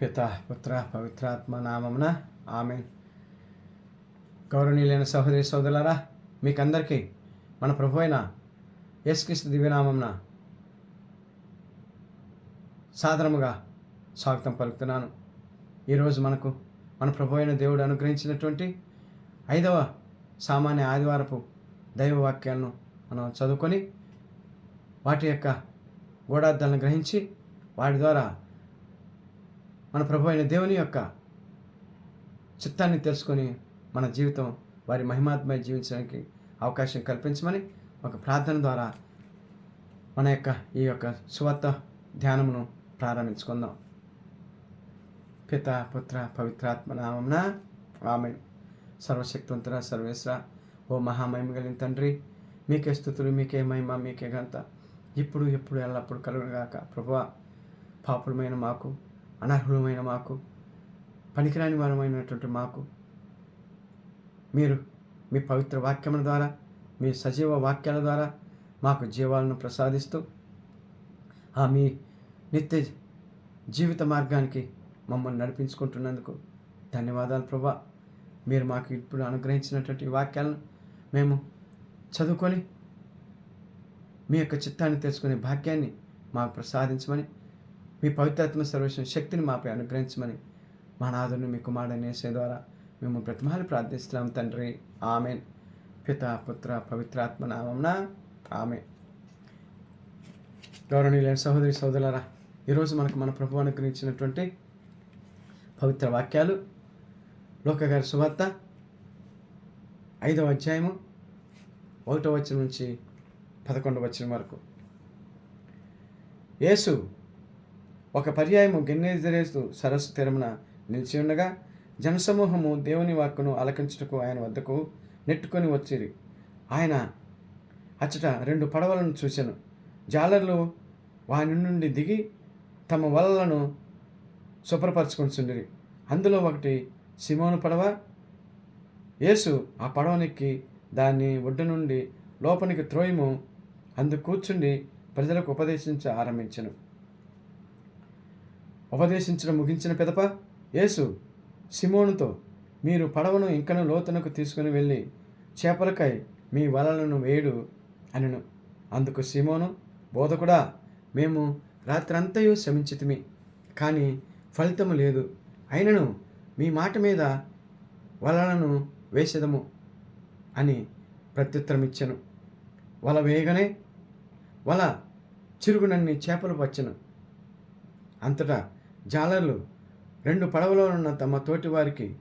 పిత పుత్ర పవిత్రాత్మ నామమున ఆమె గౌరవనీయులైన సహోదరి సోదరులారా మీకందరికీ మన ప్రభు అయిన యేసుక్రీస్తు దివ్యనామమున సాధారణముగా స్వాగతం పలుకుతున్నాను. ఈరోజు మనకు మన ప్రభు అయిన దేవుడు అనుగ్రహించినటువంటి ఐదవ సామాన్య ఆదివారపు దైవవాక్యాలను మనం చదువుకొని వాటి యొక్క గూఢార్థాలను గ్రహించి వాటి ద్వారా మన ప్రభు అయిన దేవుని యొక్క చిత్తాన్ని తెలుసుకొని మన జీవితం వారి మహిమాత్మయ జీవించడానికి అవకాశం కల్పించమని ఒక ప్రార్థన ద్వారా మన యొక్క ఈ యొక్క సువార్త ధ్యానమును ప్రారంభించుకుందాం. పిత పుత్ర పవిత్రాత్మ నామమున ఆమె సర్వశక్తివంతుర సర్వేశ్వర ఓ మహామహిమ కలిగిన తండ్రి మీకే స్థుతులు మీకే మహిమ మీకే గంత ఇప్పుడు ఎప్పుడు ఎల్లప్పుడు కలుగుగాక ప్రభువ పాపులమైన మాకు అనర్హులమైన మాకు పనికిరాని వారమైనటువంటి మాకు. మీరు మీ పవిత్ర వాక్యముల ద్వారా మీ సజీవ వాక్యాల ద్వారా మాకు జీవాలను ప్రసాదిస్తూ ఆ మీ నిత్య జీవిత మార్గానికి మమ్మల్ని నడిపించుకుంటున్నందుకు ధన్యవాదాలు ప్రభా. మీరు మాకు ఇప్పుడు అనుగ్రహించినటువంటి వాక్యాలను మేము చదువుకొని మీ యొక్క చిత్తాన్ని తెలుసుకునే భాగ్యాన్ని మాకు ప్రసాదించమని మీ పవిత్రాత్మ సర్వేశ్వర శక్తిని మాపై అనుగ్రహించమని మా నాథుని మీ కుమారుడైన యేసే ద్వారా మేము ప్రతిమాలు ప్రార్థిస్తున్నాం తండ్రి. ఆమెన్. పిత పుత్ర పవిత్రాత్మ నామంన ఆమె గౌరవనీయులైన సహోదరి సోదరులరా ఈరోజు మనకు మన ప్రభు అనుగ్రహించినటువంటి పవిత్ర వాక్యాలు లోకగారి సువార్త ఐదవ అధ్యాయము ఒకటో వచ్చిన నుంచి పదకొండవ వచ్చిన వరకు. యేసు ఒక పర్యాయము గెన్నెజరేస్తూ సరస్సు తెరమున నిలిచి ఉండగా జనసమూహము దేవుని వాక్కును అలకించుటకు ఆయన వద్దకు నెట్టుకొని వచ్చిరి. ఆయన అచ్చట రెండు పడవలను చూశాను జాలర్లు వాని నుండి దిగి తమ వలలను శుభ్రపరచుకుంటుండిరి అందులో ఒకటి సిమోను పడవ. యేసు ఆ పడవనెక్కి దాన్ని ఒడ్డు నుండి లోపలికి త్రోయము. అందు కూర్చుండి ప్రజలకు ఉపదేశించ ఆరంభించను. ఉపదేశించడం ముగించిన పిదప యేసు సిమోనుతో మీరు పడవను ఇంకను లోతునకు తీసుకుని వెళ్ళి చేపలకై మీ వలలను వేయుడు అనను. అందుకు సిమోను బోధకుడా మేము రాత్రంతయు శ్రమించితిమి కానీ ఫలితము లేదు. అయినను మీ మాట మీద వలలను వేసేదము అని ప్రత్యుత్తరమిచ్చాను. వల వేయగానే వల చిరుగునన్ని చేపలు వచ్చను అంతటా జాలర్లు రెండు పడవలో ఉన్న తమ తోటి వారికి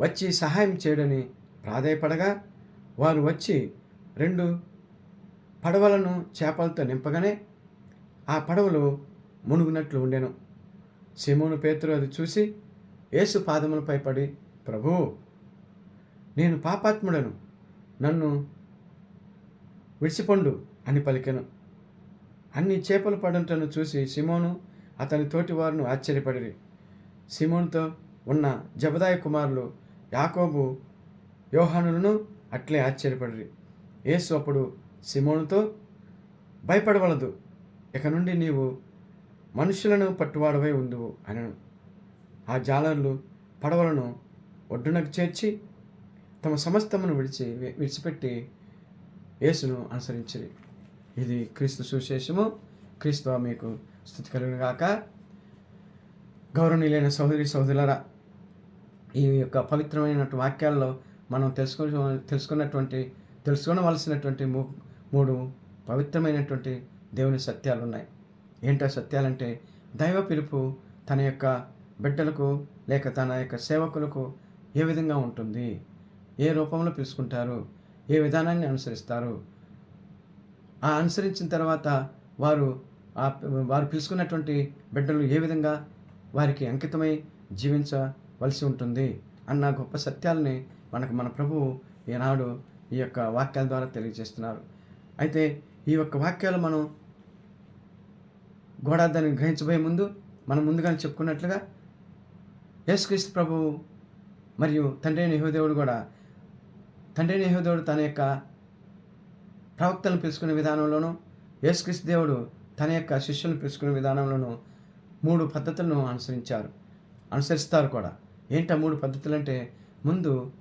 వచ్చి సహాయం చేయడని ప్రాధాయపడగా వారు వచ్చి రెండు పడవలను చేపలతో నింపగానే ఆ పడవలు మునుగునట్లు ఉండెను. సిమోను పేతురు అది చూసి యేసు పాదములపై పడి ప్రభు నేను పాపాత్ముడను. నన్ను విడిచిపండు అని పలికెను. అన్ని చేపలు పడటను చూసి సిమోను అతని తోటి వారును ఆశ్చర్యపడిరి. సిమోన్తో ఉన్న జబదాయ కుమారులు యాకోబు యోహానులను అట్లే ఆశ్చర్యపడిరి. యేసు అప్పుడు సిమోనుతో భయపడవలదు ఇక నుండి నీవు మనుషులను పట్టువాడవై ఉందువు అనను. ఆ జాలర్లు పడవలను ఒడ్డునకు చేర్చి తమ సమస్తమును విడిచి విడిచిపెట్టి యేసును అనుసరించిరి. ఇది క్రీస్తు సుశేషము క్రీస్తు మీకు స్థుతి కలిగిన గాక. గౌరవనీయులైన సహోదరి సహోదరులరా ఈ యొక్క పవిత్రమైన వాక్యాల్లో మనం తెలుసుకో తెలుసుకున్నటువంటి తెలుసుకోవలసినటువంటి మూడు పవిత్రమైనటువంటి దేవుని సత్యాలు ఉన్నాయి. ఏంటో సత్యాలంటే దైవ పిలుపు తన యొక్క బిడ్డలకు లేక తన యొక్క సేవకులకు ఏ విధంగా ఉంటుంది? ఏ రూపంలో పిలుచుకుంటారు? ఏ విధానాన్ని అనుసరిస్తారు? అనుసరించిన తర్వాత వారు ఆ వారు పిలుచుకున్నటువంటి బిడ్డలు ఏ విధంగా వారికి అంకితమై జీవించవలసి ఉంటుంది అన్న గొప్ప సత్యాలని మనకు మన ప్రభువు ఈనాడు ఈ యొక్క వాక్యాల ద్వారా తెలియజేస్తున్నారు. అయితే ఈ యొక్క వాక్యాలు మనం గోడార్థాన్ని గ్రహించబోయే ముందు మనం ముందుగానే చెప్పుకున్నట్లుగా యేసుక్రీస్తు ప్రభు మరియు తండ్రి యహోదేవుడు కూడా తండ్రి యహోదేవుడు తన యొక్క ప్రవక్తలను పిలుచుకునే విధానంలోనూ యేసుక్రీస్తు దేవుడు తన యొక్క శిష్యులను పిలుచుకునే విధానంలోనూ మూడు పద్ధతులను అనుసరించారు అనుసరిస్తారు కూడా. ఏంటా మూడు పద్ధతులు అంటే ముందు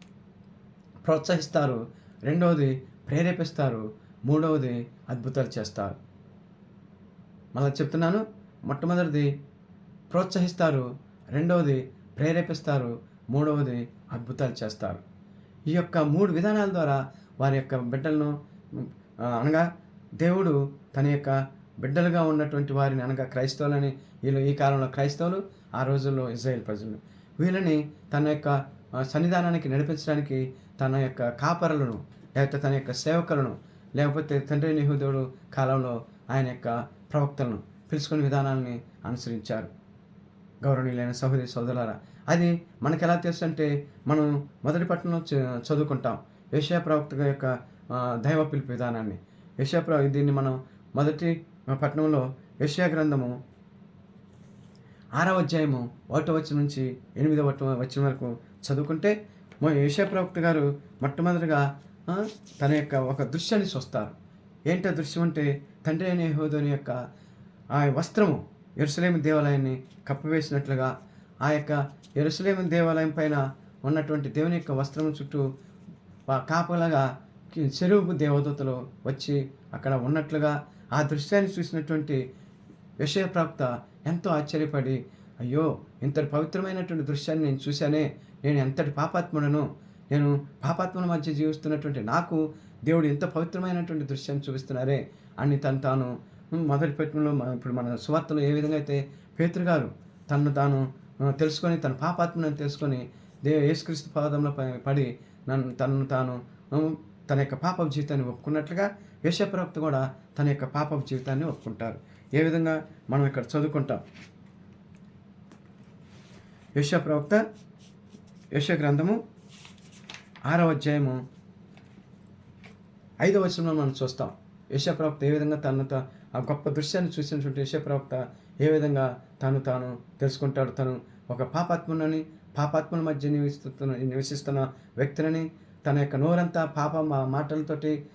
ప్రోత్సహిస్తారు రెండవది ప్రేరేపిస్తారు మూడవది అద్భుతాలు చేస్తారు. మళ్ళీ చెప్తున్నాను మొట్టమొదటిది ప్రోత్సహిస్తారు రెండవది ప్రేరేపిస్తారు మూడవది అద్భుతాలు చేస్తారు. ఈ యొక్క మూడు విధానాల ద్వారా వారి యొక్క బిడ్డలను అనగా దేవుడు తన యొక్క బిడ్డలుగా ఉన్నటువంటి వారిని అనగా క్రైస్తవులని వీళ్ళు ఈ కాలంలో క్రైస్తవులు ఆ రోజుల్లో ఇజ్రాయెల్ ప్రజలు. వీళ్ళని తన యొక్క సన్నిధానానికి నడిపించడానికి తన యొక్క కాపరులను లేకపోతే తన యొక్క సేవకులను లేకపోతే తండ్రి నిహుదేవుడు కాలంలో ఆయన యొక్క ప్రవక్తలను పిలుచుకునే విధానాన్ని అనుసరించారు. గౌరవనీయులైన సహోదరి సోదరులారా అది మనకు ఎలా తెలుసు అంటే మనం మొదటి పట్టణంలో చ- చదువుకుంటాం. ఏషియా ప్రవక్త యొక్క దైవ పిలుపు విధానాన్ని. యశాప్ర దీన్ని మనం మొదటి పట్టణంలో యశా గ్రంథము ఆరవ అధ్యాయము ఒకటో వచ్చిన నుంచి ఎనిమిదవ వచ్చిన వరకు చదువుకుంటే మా ప్రవక్త గారు మొట్టమొదటిగా తన యొక్క ఒక దృశ్యాన్ని చూస్తారు. ఏంటో దృశ్యం అంటే తండ్రి అనే యెహోవాని యొక్క ఆ వస్త్రము ఎరుసలేము దేవాలయాన్ని కప్పివేసినట్లుగా ఆ యొక్క ఎరుసలేము దేవాలయం పైన ఉన్నటువంటి దేవుని యొక్క వస్త్రం చుట్టూ కాపలాగా చెరువు దేవదూతలు వచ్చి అక్కడ ఉన్నట్లుగా ఆ దృశ్యాన్ని చూసినటువంటి విషయప్రాప్త ఎంతో ఆశ్చర్యపడి అయ్యో ఇంతటి పవిత్రమైనటువంటి దృశ్యాన్ని నేను చూశానే. నేను ఎంతటి పాపాత్ముడను. నేను పాపాత్మల మధ్య జీవిస్తున్నటువంటి నాకు దేవుడు ఎంత పవిత్రమైనటువంటి దృశ్యాన్ని చూపిస్తున్నారే అని తను తాను మొదటి పెట్టడంలో ఇప్పుడు మన సువార్తలో ఏ విధంగా అయితే పేతృగారు గారు తను తాను తెలుసుకొని తన పాపాత్మను తెలుసుకొని దే యేసుక్రీస్తు పాదంలో పడి నన్ను తనను తాను తన యొక్క పాప జీవితాన్ని ఒప్పుకున్నట్లుగా యశప్రవక్త కూడా తన యొక్క పాప జీవితాన్ని ఒప్పుకుంటారు. ఏ విధంగా మనం ఇక్కడ చదువుకుంటాం? యేషప్రవక్త యేష యశ గ్రంథము ఆరవ అధ్యాయము ఐదవ వచనంలో మనం చూస్తాం. యశప్రవక్త ఏ విధంగా తను ఆ గొప్ప దృశ్యాన్ని చూసినటువంటి యశప్రవక్త ఏ విధంగా తాను తాను తెలుసుకుంటాడు? తను ఒక పాపాత్మునని పాపాత్మల మధ్య నివసిస్తున్న నివసిస్తున్న వ్యక్తులని తన యొక్క నోరంతా పాప మా మాటలతోటి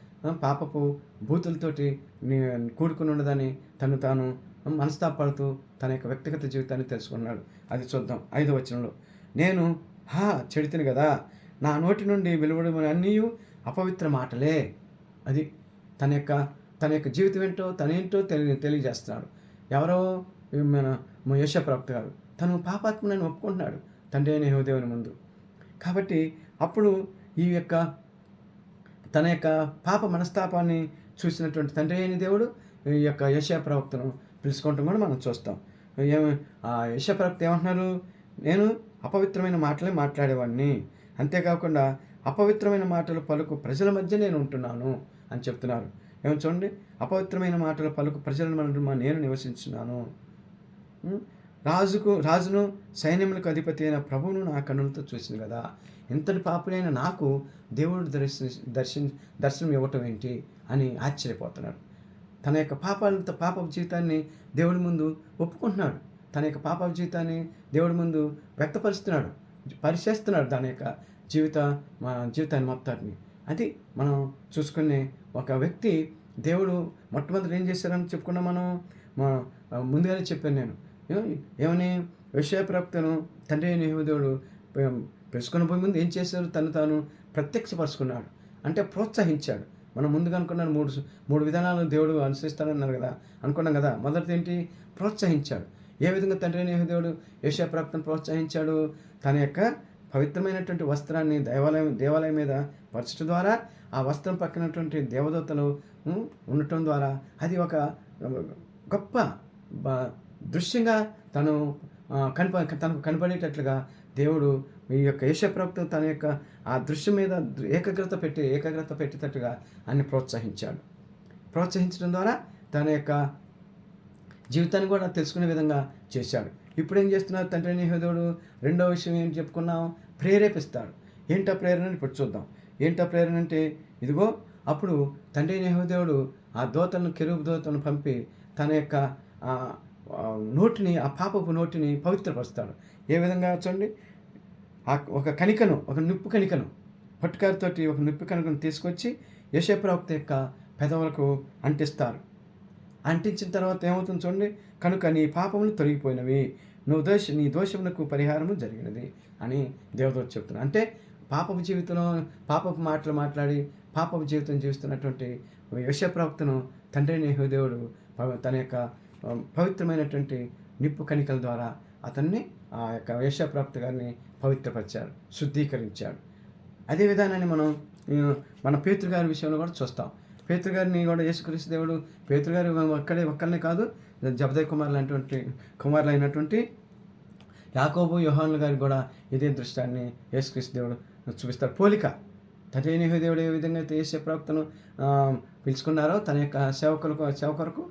పాపపు బూతులతోటి కూడుకుని ఉన్నదని తను తాను మనస్తాపడుతూ తన యొక్క వ్యక్తిగత జీవితాన్ని తెలుసుకున్నాడు. అది చూద్దాం. ఐదో వచనంలో నేను హా చెడితిని కదా నా నోటి నుండి వెలువడిన అన్నీ అపవిత్ర మాటలే. అది తన యొక్క తన యొక్క జీవితం ఏంటో తనేంటో తెలియ తెలియజేస్తున్నాడు. ఎవరో మన యశప్రాప్తి గారు తను పాపాత్మనని ఒప్పుకుంటున్నాడు తండ్రి అయిన దేవుని ముందు. కాబట్టి అప్పుడు ఈ యొక్క తన యొక్క పాప మనస్తాపాన్ని చూసినటువంటి తండ్రి అయిన దేవుడు ఈ యొక్క యశా ప్రవక్తను పిలుచుకోవటం కూడా మనం చూస్తాం. ఏమి? ఆ యశా ప్రవక్త ఏమంటున్నారు? నేను అపవిత్రమైన మాటలే మాట్లాడేవాడిని. అంతేకాకుండా అపవిత్రమైన మాటలు పలుకు ప్రజల మధ్య నేను ఉంటున్నాను అని చెప్తున్నారు. ఏమో చూడండి? అపవిత్రమైన మాటలు పలుకు ప్రజల మధ్య నేను నివసించున్నాను. రాజుకు రాజును సైన్యములకు అధిపతి అయిన ప్రభువును నా కన్నులతో చూసింది కదా. ఇంతటి పాపులైన నాకు దేవుడు దర్శన దర్శన దర్శనం ఇవ్వటం ఏంటి అని ఆశ్చర్యపోతున్నాడు. తన యొక్క పాపాలతో పాప జీవితాన్ని దేవుడి ముందు ఒప్పుకుంటున్నాడు. తన యొక్క పాప జీవితాన్ని దేవుడి ముందు వ్యక్తపరుస్తున్నాడు. పరిచేస్తున్నాడు దాని యొక్క జీవిత జీవితాన్ని మొత్తాన్ని. అది మనం చూసుకునే ఒక వ్యక్తి దేవుడు మొట్టమొదటి ఏం చేశారని చెప్పుకున్నా మనం మా ముందుగానే చెప్పాను నేను. ఏమని? విషయ ప్రవక్తను తండ్రి అయిన దేవుడు పెంచుకున్న పోయే ముందు ఏం చేశారు? తను తాను ప్రత్యక్షపరుచుకున్నాడు. అంటే ప్రోత్సహించాడు. మనం ముందుగా అనుకున్నాను మూడు మూడు విధానాలు దేవుడు అనుసరిస్తాడన్నారు కదా? అనుకున్నాం కదా? మొదటిది ఏంటి ప్రోత్సహించాడు. ఏ విధంగా తండ్రి అయిన దేవుడు ఏషియా ప్రోత్సహించాడు? తన యొక్క పవిత్రమైనటువంటి వస్త్రాన్ని దేవాలయం దేవాలయం మీద పరచడం ద్వారా ఆ వస్త్రం పక్కనటువంటి దేవదూతలు ఉండటం ద్వారా అది ఒక గొప్ప బ- దృశ్యంగా తను కనప తనకు కనపడేటట్లుగా దేవుడు ఈ యొక్క యేషప్రవక్త తన యొక్క ఆ దృశ్యం మీద ఏకాగ్రత పెట్టి ఏకాగ్రత పెట్టేటట్టుగా అన్ని ప్రోత్సహించాడు. ప్రోత్సహించడం ద్వారా తన యొక్క జీవితాన్ని కూడా తెలుసుకునే విధంగా చేశాడు. ఇప్పుడు ఏం చేస్తున్నారు తండ్రి నిహోదేవుడు రెండో విషయం ఏంటి చెప్పుకున్నాం? ప్రేరేపిస్తాడు. ఏంటా ప్రేరణ అని ఇప్పుడు చూద్దాం. ఏంటా ప్రేరణ అంటే ఇదిగో అప్పుడు తండ్రి నిహోదేవుడు ఆ దోతలను కెరూబు దోతలను పంపి తన యొక్క నోటిని ఆ పాపపు నోటిని పవిత్రపరుస్తాడు. ఏ విధంగా చూడండి. ఆ ఒక కణికను ఒక నిప్పు కణికను పట్టుకారుతోటి ఒక నిప్పు కణికను తీసుకొచ్చి యశప్రవక్త యొక్క పెదవులకు అంటిస్తారు. అంటించిన తర్వాత ఏమవుతుంది చూడండి? కనుక నీ పాపములు తొలగిపోయినవి. నువ్వు దోష నీ దోషమునకు పరిహారము జరిగినది అని దేవదూత చెప్తున్నాను అంటే పాపపు జీవితంలో పాపపు మాటలు మాట్లాడి పాపపు జీవితం జీవిస్తున్నటువంటి యశప్రవక్తను తండ్రి నేహుదేవుడు తన యొక్క పవిత్రమైనటువంటి నిప్పు కణికల ద్వారా అతన్ని ఆ యొక్క వేషప్రాప్తి గారిని పవిత్రపరిచాడు శుద్ధీకరించాడు. అదే విధానాన్ని మనం మన పేతృగారి విషయంలో కూడా చూస్తాం. పేతృగారిని కూడా యేసుక్రీస్తు దేవుడు పేతృగారు ఒక్కడే ఒక్కరినే కాదు జబదయ్ కుమార్లు అయినటువంటి కుమారులు అయినటువంటి యాకోబు యోహాన్లు గారికి కూడా ఇదే దృష్టాన్ని యేసుక్రీస్తు దేవుడు చూపిస్తాడు పోలిక తండ్రి దేవుడు ఏ విధంగా అయితే యేసు ప్రాప్తను పిలుచుకున్నారో తన యొక్క సేవకులకు సేవకులకు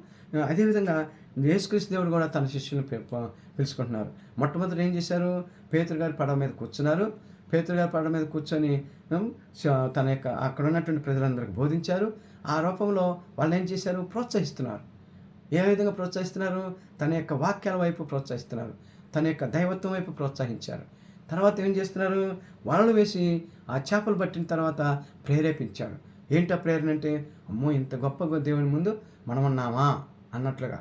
అదేవిధంగా యేసుక్రీస్తు దేవుడు కూడా తన శిష్యులను పిలుచుకుంటున్నారు. మొట్టమొదటి ఏం చేశారు? పేతురు గారి పడవ మీద కూర్చున్నారు. పేతురు గారి పడవ మీద కూర్చొని తన యొక్క అక్కడ ఉన్నటువంటి ప్రజలందరికీ బోధించారు. ఆ రూపంలో వాళ్ళు ఏం చేశారు? ప్రోత్సహిస్తున్నారు. ఏ విధంగా ప్రోత్సహిస్తున్నారు? తన యొక్క వాక్యాల వైపు ప్రోత్సహిస్తున్నారు. తన యొక్క దైవత్వం వైపు ప్రోత్సహించారు. తర్వాత ఏం చేస్తున్నారు? వలలు వేసి ఆ చేపలు పట్టిన తర్వాత ప్రేరేపించాడు ఏంటో ప్రేరణ అంటే అమ్మో ఇంత గొప్ప దేవుని ముందు మనం ఉన్నామా అన్నట్లుగా.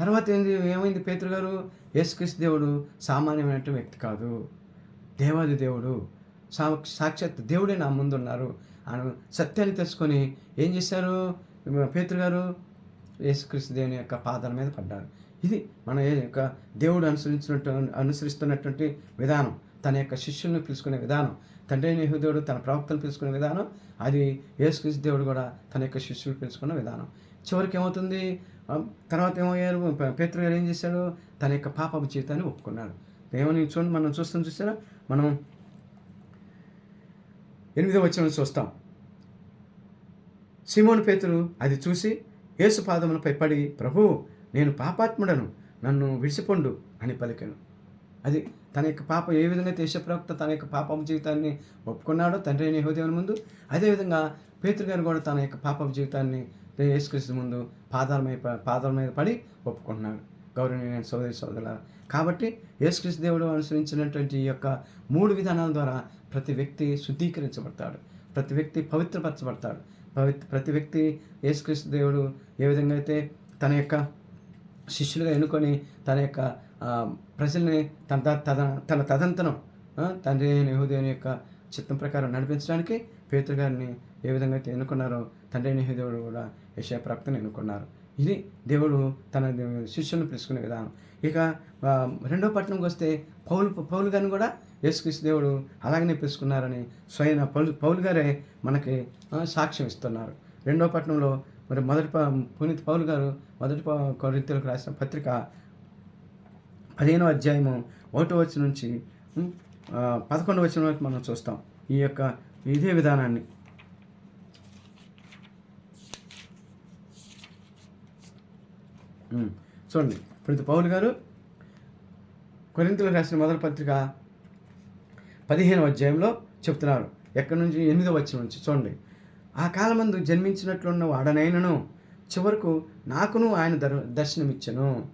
తర్వాత ఏంది ఏమైంది పేతురు గారు? యేసుక్రీస్తు దేవుడు సామాన్యమైన వ్యక్తి కాదు. దేవాది దేవుడు. సా సాక్షాత్ దేవుడే నా ముందు ఉన్నారు ఆయన సత్యాన్ని తెలుసుకొని ఏం చేశారు? పేతురు గారు యేసుక్రీస్తు దేవుని యొక్క పాదాల మీద పడ్డారు. ఇది మన యొక్క దేవుడు అనుసరించినట్టు అనుసరిస్తున్నటువంటి విధానం. తన యొక్క శిష్యులను పిలుచుకునే విధానం. తండ్రి నేహుదేవుడు తన ప్రవక్తలు పిలుచుకునే విధానం. అది యేసుక్రీస్తు దేవుడు కూడా తన యొక్క శిష్యులు పిలుచుకున్న విధానం. చివరికి ఏమవుతుంది? తర్వాత ఏమయ్యారు పే- పేతురు గారు ఏం చేశాడు? తన యొక్క పాప జీవితాన్ని ఒప్పుకున్నాడు. ఏమని చూడండి మనం చూస్తాం చూసారా? మనం ఎనిమిదో వచ్చిన చూస్తాం. సిమోన్ పేతురు అది చూసి యేసు పాదములపై పడి ప్రభు నేను పాపాత్ముడను నన్ను విడిచిపొండు అని పలికాను అది తన యొక్క పాప ఏ విధంగా దేశప్రవక్త తన యొక్క పాపం జీవితాన్ని ఒప్పుకున్నాడో తండ్రి అయిన హోదేవుని ముందు అదేవిధంగా పేతురు గారు కూడా తన యొక్క పాపం జీవితాన్ని యేసుక్రీస్తు ముందు పాదాల మీద పాదాల మీద పడి ఒప్పుకుంటున్నాడు. గౌరవనీయ సోదరి సోదరుల కాబట్టి యేసుక్రీస్తు దేవుడు అనుసరించినటువంటి ఈ యొక్క మూడు విధానాల ద్వారా ప్రతి వ్యక్తి శుద్ధీకరించబడతాడు. ప్రతి వ్యక్తి పవిత్రపరచబడతాడు. పవిత్ర ప్రతి వ్యక్తి యేసుక్రీస్తు దేవుడు ఏ విధంగా అయితే తన యొక్క శిష్యులుగా ఎన్నుకొని తన యొక్క ప్రజల్ని తన త- తన తన తదంతనం తండ్రి అయిన యహోదేవుని యొక్క చిత్తం ప్రకారం నడిపించడానికి పేతురు గారిని ఏ విధంగా అయితే ఎన్నుకున్నారో తండ్రి అయిన యహోదేవుడు కూడా యశాప్రాప్తిని ఎన్నుకున్నారు. ఇది దేవుడు తన శిష్యులను పిలుచుకునే విధానం. ఇక రెండో పట్టణంకి వస్తే పౌలు పౌలు గారిని కూడా యేసుక్రీస్తు దేవుడు అలాగనే పిలుచుకున్నారని స్వయం పౌలు పౌలు గారే మనకి సాక్ష్యం ఇస్తున్నారు. రెండో పట్టణంలో మరి మొదటి ప- పునీత్ పౌలు గారు మొదటి ప- రాసిన పత్రిక పదిహేనో అధ్యాయము ఒకటో వచ్చిన నుంచి పదకొండు పదకొండవ వచ్చిన వరకు మనం చూస్తాం. ఈ యొక్క ఇదే విధానాన్ని. చూడండి ప్రతి పౌలు గారు కొరింతలు రాసిన మొదటి పత్రిక పదిహేను అధ్యాయంలో చెప్తున్నారు. ఎక్కడి నుంచి? ఎనిమిదో వచ్చిన నుంచి. చూడండి ఆ కాలమందు జన్మించినట్లున్న వాడనైనను చివరకు నాకును ఆయన దర్ దర్శనమిచ్చను.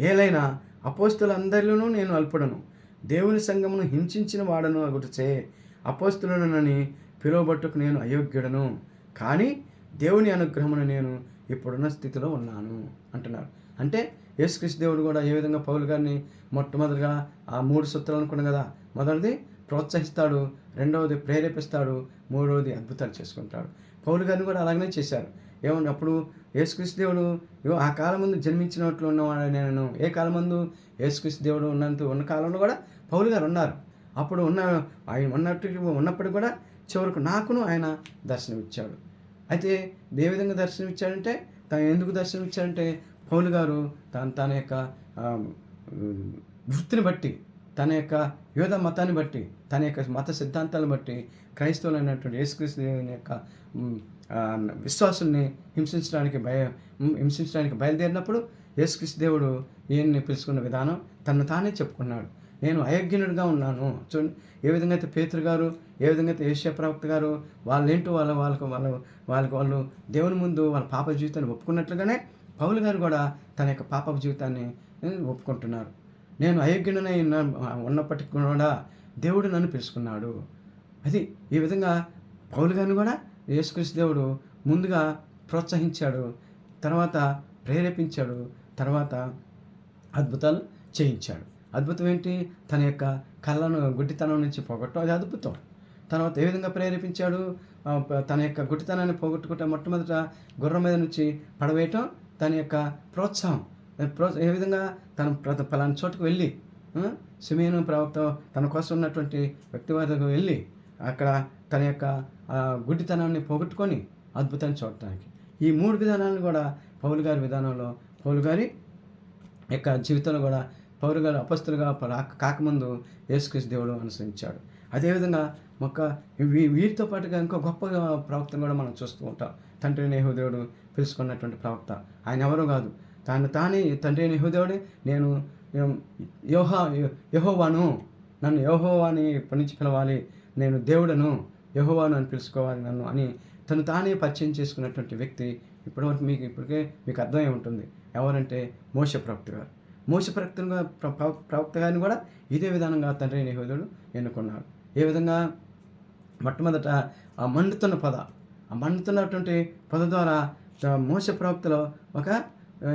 ఏలైనా అపోస్తులందరిలోనూ నేను అల్పడను. దేవుని సంఘమును హింసించిన వాడను అగుటచే అపోస్తులనని పిలువబట్టుకు నేను అయోగ్యుడను. కానీ దేవుని అనుగ్రహమును నేను ఇప్పుడున్న స్థితిలో ఉన్నాను అంటున్నారు. అంటే యేసుక్రీస్తు దేవుడు కూడా ఏ విధంగా పౌలు గారిని మొట్టమొదటిగా ఆ మూడు సూత్రాలు అనుకున్నాం కదా మొదటిది ప్రోత్సహిస్తాడు రెండవది ప్రేరేపిస్తాడు మూడవది అద్భుతాలు చేసుకుంటాడు. పౌలు గారిని కూడా అలాగనే చేశారు. ఏమన్నా అప్పుడు యేసుక్రీస్తు దేవుడు ఇగో ఆ కాలం ముందు జన్మించినట్లు ఉన్నవాడు నేను ఏ కాలం ముందు యేసుక్రీస్తు దేవుడు ఉన్నంత ఉన్న కాలంలో కూడా పౌలు గారు ఉన్నారు. అప్పుడు ఉన్న ఆయన ఉన్నట్టు ఉన్నప్పటికీ కూడా చివరకు నాకును ఆయన దర్శనం ఇచ్చాడు అయితే ఏ విధంగా దర్శనం ఇచ్చాడంటే తను ఎందుకు దర్శనం ఇచ్చాడంటే పౌలు గారు తను తన యొక్క వృత్తిని బట్టి తన యొక్క యోధ మతాన్ని బట్టి తన యొక్క మత సిద్ధాంతాలను బట్టి క్రైస్తవులైనటువంటి యేసుక్రీస్తు దేవుని యొక్క విశ్వాసుల్ని హింసించడానికి భయ హింసించడానికి బయలుదేరినప్పుడు యేసుక్రీస్తు దేవుడు ఈయన్ని పిలుచుకున్న విధానం తను తానే చెప్పుకున్నాడు. నేను అయోగ్యునుడిగా ఉన్నాను. చూడండి ఏ విధంగా అయితే పేతురు గారు ఏ విధంగా అయితే ఏషియా ప్రవక్త గారు వాళ్ళేంటో వాళ్ళ వాళ్ళకు వాళ్ళ వాళ్ళకి వాళ్ళు దేవుని ముందు వాళ్ళ పాప జీవితాన్ని ఒప్పుకున్నట్లుగానే పౌలు గారు కూడా తన యొక్క పాప జీవితాన్ని ఒప్పుకుంటున్నారు. నేను అయోగ్యుడనై ఉన్నప్పటికీ కూడా దేవుడు నన్ను పిలుచుకున్నాడు అది ఈ విధంగా పౌలు గారిని కూడా యేసుక్రీస్తు దేవుడు ముందుగా ప్రోత్సహించాడు తర్వాత ప్రేరేపించాడు తర్వాత అద్భుతాలు చేయించాడు. అద్భుతం ఏంటి తన యొక్క కళ్ళను గుడ్డితనం నుంచి పోగొట్టడం. అది అద్భుతం. తర్వాత ఏ విధంగా ప్రేరేపించాడు? తన యొక్క గుడ్డితనాన్ని పోగొట్టుకుంటే మొట్టమొదట గుర్రం మీద నుంచి పడవేయటం తన యొక్క ప్రోత్సాహం. ఏ ఏ విధంగా తన ప్ర- చోటుకు వెళ్ళి సుమేను ప్రవక్త తన కోసం ఉన్నటువంటి వ్యక్తి వద్దకు వెళ్ళి అక్కడ తన యొక్క గుడ్డితనాన్ని పోగొట్టుకొని అద్భుతాన్ని చూడటానికి. ఈ మూడు విధానాలను కూడా పౌలు గారి విధానంలో పౌలు గారి యొక్క జీవితంలో కూడా పౌరుగా అపస్తులుగా కాకముందు యేసుక్రీస్తు దేవుడు అనుసరించాడు. అదేవిధంగా మొక్క వీరితో పాటుగా ఇంకో గొప్ప ప్రవక్తను కూడా మనం చూస్తూ ఉంటాం. తండ్రి నేహుదేవుడు పిలుచుకున్నటువంటి ప్రవక్త. ఆయన ఎవరో కాదు. తాను తానే తండ్రి నేహుదేవుడే నేను యోహా యహోవాను. నన్ను యహోవాని పనిచి పిలవాలి. నేను దేవుడను. యహోవాను అని పిలుచుకోవాలి నన్ను అని తను తానే పరిచయం చేసుకున్నటువంటి వ్యక్తి ఇప్పటివరకు మీకు ఇప్పటికే మీకు అర్థమై ఉంటుంది. ఎవరంటే మోస ప్రవక్త గారు. మోస ప్రవక్తగా ప్ర- ప్రవక్త గారిని కూడా ఇదే విధానంగా తండ్రి నేహోదుడు ఎన్నుకున్నాడు. ఏ విధంగా మొట్టమొదట ఆ మండుతున్న పద ఆ మండుతున్నటువంటి పద ద్వారా మోస ప్రవక్తలో ఒక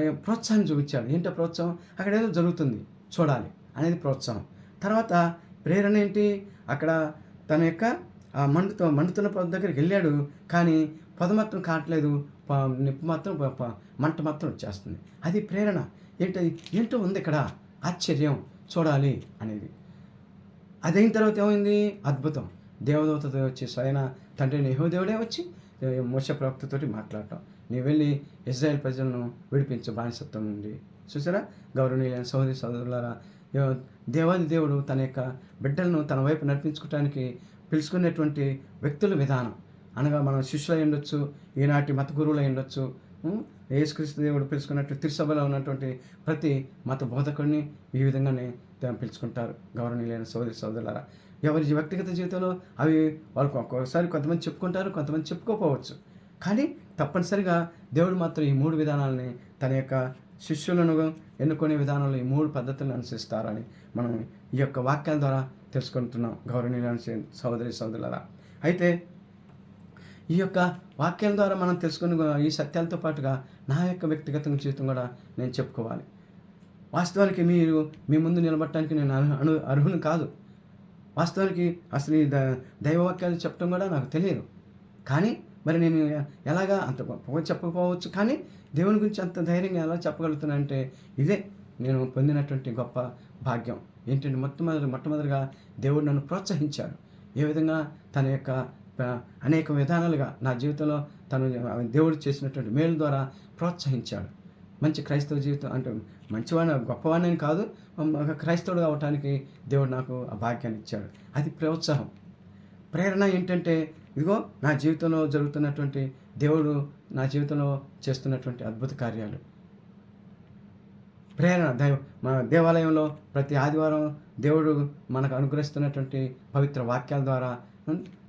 ప్రోత్సాహం చూపించాడు. ఏంటో ప్రోత్సాహం? అక్కడ ఏదో జరుగుతుంది చూడాలి అనేది ప్రోత్సాహం. తర్వాత ప్రేరణ ఏంటి? అక్కడ తన యొక్క ఆ మండుతో మండుతున్న పొద దగ్గరికి వెళ్ళాడు కానీ పొద మాత్రం కావట్లేదు నిప్పు మాత్రం మంట మాత్రం వచ్చేస్తుంది. అది ప్రేరణ. ఏంటది ఏంటో ఉంది ఇక్కడ. ఆశ్చర్యం. చూడాలి అనేది. అదైన తర్వాత ఏమైంది? అద్భుతం. దేవదూత వచ్చి స్వయన తండ్రి యహోదేవుడే వచ్చి మోస ప్రవక్తతోటి మాట్లాడటం. నీ వెళ్ళి ఇజ్రాయెల్ ప్రజలను విడిపించు బానిసత్వం నుండి. చూసారా? గౌరవనీయులైన సహోదరి సహోదరులారా దేవాది దేవుడు తన యొక్క బిడ్డలను తన వైపు నడిపించుకోవడానికి పిలుచుకునేటువంటి వ్యక్తుల విధానం. అనగా మనం శిష్యులై ఉండొచ్చు ఈనాటి మత గురువులై ఉండొచ్చు యేసుక్రీస్తు దేవుడు పిలుచుకున్నట్టు తిరుసభలో ఉన్నటువంటి ప్రతి మత బోధకుడిని ఈ విధంగానే తే- పిలుచుకుంటారు. గౌరవనీయులైన సోదరి సోదరులారా ఎవరి వ్యక్తిగత జీవితంలో అవి వాళ్ళకు ఒక్కొక్కసారి కొంతమంది చెప్పుకుంటారు కొంతమంది చెప్పుకోకపోవచ్చు. కానీ తప్పనిసరిగా దేవుడు మాత్రం ఈ మూడు విధానాలని తన యొక్క శిష్యులను ఎన్నుకునే విధానంలో ఈ మూడు పద్ధతులను అనుసరిస్తారని మనం ఈ యొక్క వాక్యాల ద్వారా తెలుసుకుంటున్నాం. గౌరవనీయులైన సోదరి సోదరులారా అయితే ఈ యొక్క వాక్యాల ద్వారా మనం తెలుసుకుని ఈ సత్యాలతో పాటుగా నా యొక్క వ్యక్తిగత జీవితం కూడా నేను చెప్పుకోవాలి. వాస్తవానికి మీరు మీ ముందు నిలబడటానికి నేను అను అర్హును కాదు. వాస్తవానికి అసలు ఈ దైవవాక్యాలు చెప్పడం కూడా నాకు తెలియదు. కానీ మరి నేను ఎలాగా అంత గొప్పగా చెప్పకపోవచ్చు కానీ దేవుని గురించి అంత ధైర్యంగా ఎలా చెప్పగలుగుతున్నానంటే ఇదే నేను పొందినటువంటి గొప్ప భాగ్యం. ఏంటంటే మొట్టమొదటి మొట్టమొదటిగా దేవుడు నన్ను ప్రోత్సహించాడు. ఏ విధంగా తన యొక్క అనేక విధానాలుగా నా జీవితంలో తను దేవుడు చేసినటువంటి మేలు ద్వారా ప్రోత్సహించాడు. మంచి క్రైస్తవ జీవితం అంటే మంచివాడిని గొప్పవాడిని కాదు ఒక క్రైస్తవుడు అవటానికి దేవుడు నాకు ఆ భాగ్యాన్ని ఇచ్చాడు. అది ప్రోత్సాహం. ప్రేరణ ఏంటంటే ఇదిగో నా జీవితంలో జరుగుతున్నటువంటి దేవుడు నా జీవితంలో చేస్తున్నటువంటి అద్భుత కార్యాలు. ప్రేరణ దైవ మన దేవాలయంలో ప్రతి ఆదివారం దేవుడు మనకు అనుగ్రహిస్తున్నటువంటి పవిత్ర వాక్యాల ద్వారా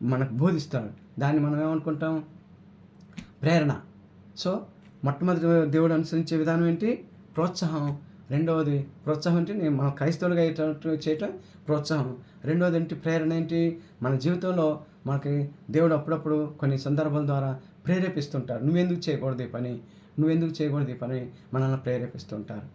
మనకు బోధిస్తాడు. దాన్ని మనం ఏమనుకుంటాం? ప్రేరణ. సో మొట్టమొదటి దేవుడు అనుసరించే విధానం ఏంటి? ప్రోత్సాహం. రెండవది ప్రోత్సాహం అంటే నేను మన క్రైస్తవులుగా అయ్యేటట్టు చేయటం ప్రోత్సాహం. రెండవది ఏంటి? ప్రేరణ ఏంటి? మన జీవితంలో మనకి దేవుడు అప్పుడప్పుడు కొన్ని సందర్భాల ద్వారా ప్రేరేపిస్తుంటారు నువ్వెందుకు చేయకూడదు ఈ పని? నువ్వెందుకు చేయకూడదు ఈ పని? మనల్ని ప్రేరేపిస్తుంటారు.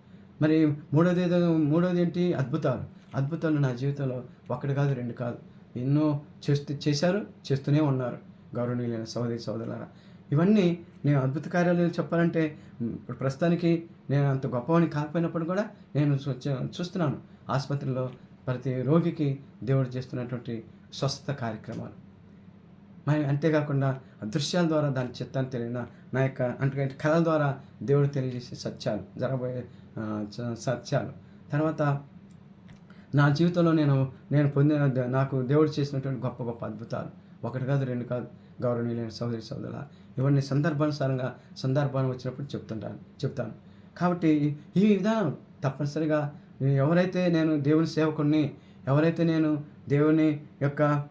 మరి మూడోది ఏదో మూడోది ఏంటి? అద్భుతాలు. అద్భుతాలు నా జీవితంలో ఒకటి కాదు రెండు కాదు. ఎన్నో చేస్తూ చేశారు చేస్తూనే ఉన్నారు గౌరవనీయులైన సోదరి సోదరులారా ఇవన్నీ నేను అద్భుత కార్యాలు చెప్పాలంటే ఇప్పుడు ప్రస్తుతానికి నేను అంత గొప్పవాడిని కాకపోయినప్పుడు కూడా నేను చూస్తున్నాను. ఆసుపత్రిలో ప్రతి రోగికి దేవుడు చేస్తున్నటువంటి స్వస్థత కార్యక్రమాలు. మరి అంతేకాకుండా దృశ్యాల ద్వారా దాని చిత్తాన్ని తెలియన నా యొక్క అంటే కళల ద్వారా దేవుడు తెలియజేసే సత్యాలు జరగబోయే సత్యాలు. తర్వాత నా జీవితంలో నేను నేను పొందిన నాకు దేవుడు చేసినటువంటి గొప్ప గొప్ప అద్భుతాలు. ఒకటి కాదు రెండు కాదు గౌరవనీయులైన సహోదరి సోదరుల ఇవన్నీ సందర్భానుసారంగా సందర్భాలు వచ్చినప్పుడు చెప్తుంటాను చెప్తాను. కాబట్టి ఈ- ఈ విధానం తప్పనిసరిగా ఎవరైతే నేను దేవుని సేవకుడిని ఎవరైతే నేను దేవుని యొక్క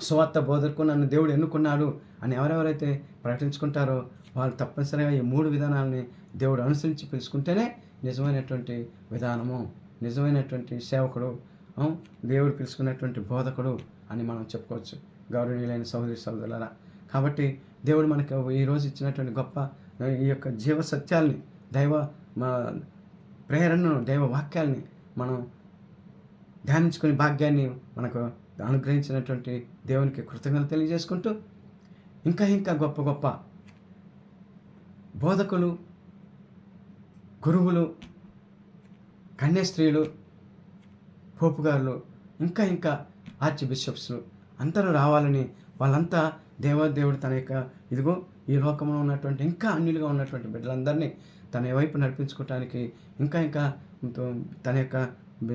సువార్త బోధకు నన్ను దేవుడు ఎన్నుకున్నాడు అని ఎవరెవరైతే ప్రకటించుకుంటారో వాళ్ళు తప్పనిసరిగా ఈ మూడు విధానాలని దేవుడు అనుసరించి పిలుచుకుంటేనే నిజమైనటువంటి విధానము. నిజమైనటువంటి సేవకుడు దేవుడు పిలుచుకున్నటువంటి బోధకుడు అని మనం చెప్పుకోవచ్చు. గౌరవనీయులైన సహోదరి సహోదరులరా కాబట్టి దేవుడు మనకు ఈరోజు ఇచ్చినటువంటి గొప్ప ఈ యొక్క జీవ సత్యాల్ని దైవ మా ప్రేరణను దైవ వాక్యాల్ని మనం ధ్యానించుకునే భాగ్యాన్ని మనకు అనుగ్రహించినటువంటి దేవునికి కృతజ్ఞతలు తెలియజేసుకుంటూ ఇంకా ఇంకా గొప్ప గొప్ప బోధకులు గురువులు కన్యాస్త్రీలు పోపుగారులు ఇంకా ఇంకా ఆర్చ్ బిషప్స్ అందరూ రావాలని వాళ్ళంతా దేవాదేవుడు తన యొక్క ఇదిగో ఈ లోకంలో ఉన్నటువంటి ఇంకా అన్యులుగా ఉన్నటువంటి బిడ్డలందరినీ తన వైపు నడిపించుకోవటానికి ఇంకా ఇంకా తన యొక్క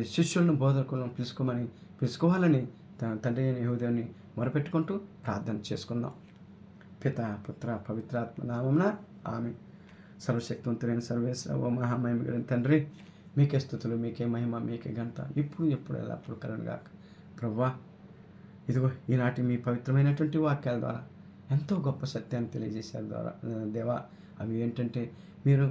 శిష్యులను బోధకులను పిలుచుకోమని పిలుచుకోవాలని తన తండ్రి అయిన మొరపెట్టుకుంటూ ప్రార్థన చేసుకుందాం. పిత పుత్ర పవిత్రాత్మ నామమున ఆమె సర్వశక్తివంతులైన సర్వేశ్వర ఓ మహామహిమ తండ్రి మీకే స్థుతులు మీకే మహిమ మీకే ఘనత. ఇప్పుడు ఎప్పుడు ఎల్లప్పుడు కలను గాక. ప్రవ్వా ఇదిగో ఈనాటి మీ పవిత్రమైనటువంటి వాక్యాల ద్వారా ఎంతో గొప్ప సత్యాన్ని తెలియజేసే ద్వారా దేవా అవి ఏంటంటే మీరు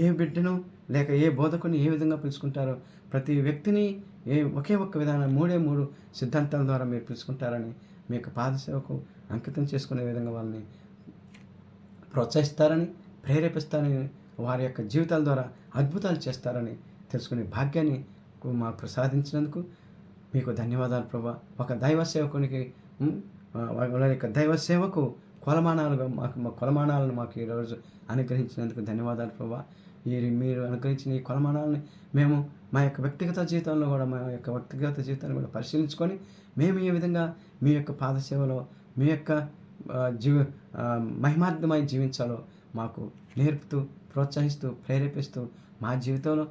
ఏ బిడ్డను లేక ఏ బోధకుని ఏ విధంగా పిలుచుకుంటారో ప్రతి వ్యక్తిని ఏ ఒకే ఒక్క విధానం మూడే మూడు సిద్ధాంతాల ద్వారా మీరు పిలుచుకుంటారని మీ యొక్క పాదసేవకు అంకితం చేసుకునే విధంగా వాళ్ళని ప్రోత్సహిస్తారని ప్రేరేపిస్తారని వారి యొక్క జీవితాల ద్వారా అద్భుతాలు చేస్తారని తెలుసుకునే భాగ్యాన్ని మాకు ప్రసాదించినందుకు మీకు ధన్యవాదాలు ప్రభా. ఒక దైవ సేవకునికి వాళ్ళ యొక్క దైవ సేవకు కొలమానాలుగా మాకు మా కొలమానాలను మాకు ఈరోజు అనుగ్రహించినందుకు ధన్యవాదాలు ప్రభా. ఈ మీరు అనుగ్రహించిన ఈ కొలమానాలని మేము మా యొక్క వ్యక్తిగత జీవితంలో కూడా మా యొక్క వ్యక్తిగత జీవితాన్ని కూడా పరిశీలించుకొని మేము ఏ విధంగా మీ యొక్క పాదసేవలో మీ యొక్క జీవ మహిమార్థమై జీవించాలో మాకు నేర్పుతూ ప్రోత్సహిస్తూ ప్రేరేపిస్తూ మా జీవితంలో